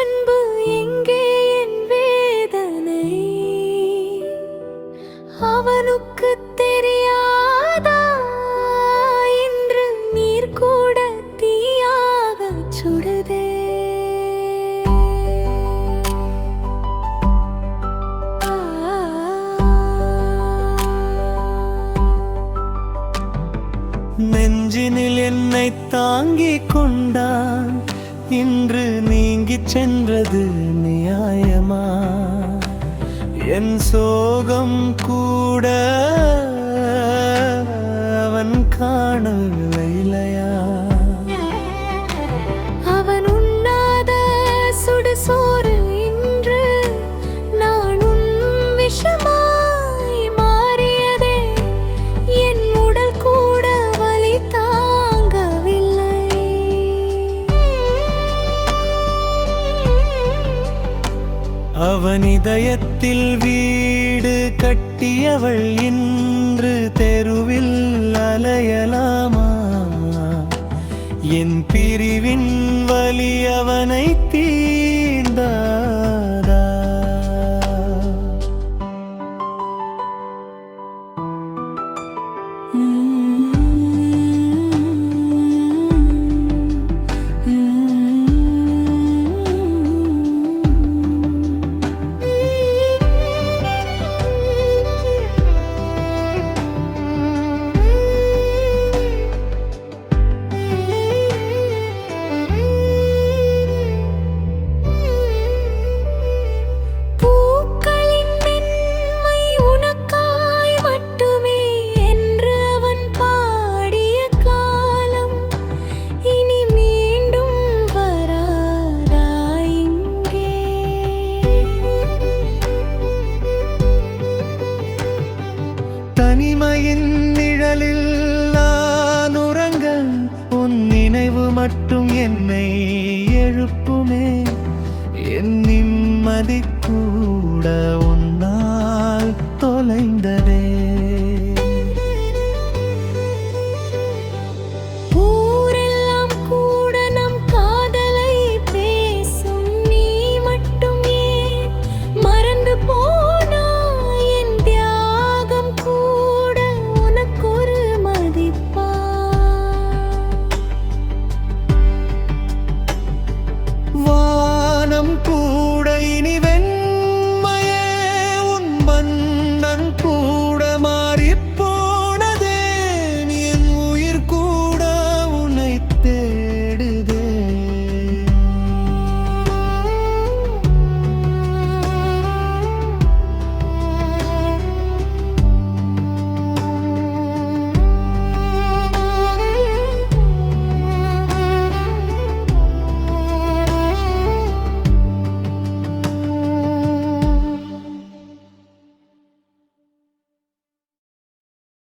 அன்பு எங்கே என் வேதனை? அவனுக்கு தெரியாதா? இன்று நீர் கூட தீயாக சுடுதே. நெஞ்சினில் என்னை தாங்கிக் கொண்டான். இன்று நீங்கி சென்றது நியாயமா? என் சோகம் கூட அவன் காணவில்லையா அவனிதயத்தில் வீடு கட்டியவள் இன்று தெருவில் அலையலாமா? என் பிரி மட்டும் என்னை எழுப்புமே. என் நிம்மதி கூட